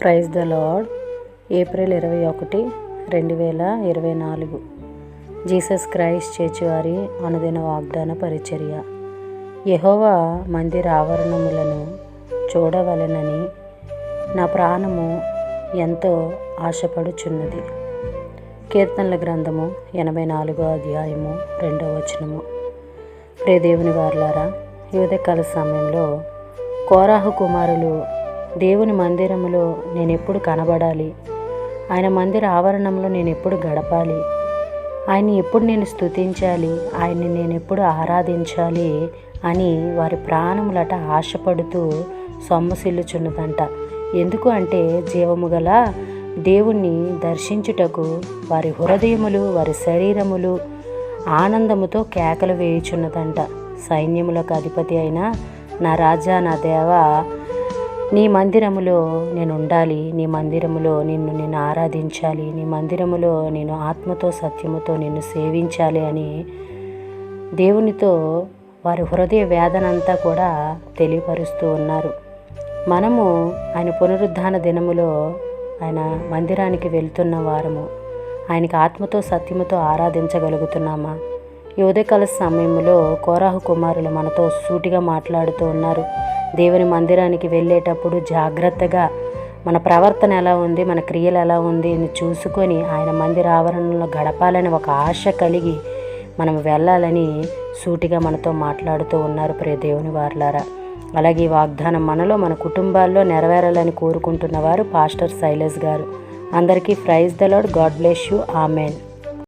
Praise the lord. April ఇరవై ఒకటి రెండు వేల ఇరవై నాలుగు. జీసస్ క్రైస్ట్ చేర్చి వారి అనుదిన వాగ్దాన పరిచర్య. యహోవా మందిర ఆవరణములను చూడవలెనని నా ప్రాణము ఎంతో ఆశపడుచున్నది. కీర్తనల గ్రంథము ఎనభై నాలుగో అధ్యాయము రెండవ వచనము. ప్రియ దేవుని వారులారా ఈ సమయంలో కోరాహు కుమారులు దేవుని మందిరములో నేను ఎప్పుడు కనబడాలి? ఆయన మందిర ఆవరణంలో నేను ఎప్పుడు గడపాలి? ఆయన్ని ఎప్పుడు నేను స్తుతించాలి? ఆయన్ని నేను ఎప్పుడు ఆరాధించాలి? అని వారి ప్రాణములట ఆశపడుతూ సొమ్మసిల్లుచున్నదంట. ఎందుకు అంటే జీవము గల దేవుణ్ణి దర్శించుటకు వారి హృదయములు వారి శరీరములు ఆనందముతో కేకలు వేయుచున్నదంట. సైన్యములకు అధిపతి అయిన నా రాజా నా దేవ నీ మందిరములో నేను ఉండాలి నీ మందిరములో నిన్ను నేను ఆరాధించాలి నీ మందిరములో నేను ఆత్మతో సత్యముతో నిన్ను సేవించాలి అని దేవునితో వారి హృదయ వేదనంతా కూడా తెలియపరుస్తూ ఉన్నారు. మనము ఆయన పునరుద్ధాన దినములో ఆయన మందిరానికి వెళ్తున్న వారము. ఆయనకి ఆత్మతో సత్యముతో ఆరాధించగలుగుతున్నామా? ఈ ఉదయకాల సమయంలో కోరాహు కుమారులు మనతో సూటిగా మాట్లాడుతూ ఉన్నారు. దేవుని మందిరానికి వెళ్ళేటప్పుడు జాగ్రత్తగా మన ప్రవర్తన ఎలా ఉంది మన క్రియలు ఎలా ఉంది అని చూసుకొని ఆయన మందిర ఆవరణలో గడపాలని ఒక ఆశ కలిగి మనం వెళ్ళాలని సూటిగా మనతో మాట్లాడుతూ ఉన్నారు ప్రియ దేవుని వార్లారా. అలాగే ఈ వాగ్దానం మనలో మన కుటుంబాల్లో నెరవేరాలని కోరుకుంటున్న వారు పాస్టర్ శైలజ్ గారు. అందరికీ praise the Lord God bless you. Amen.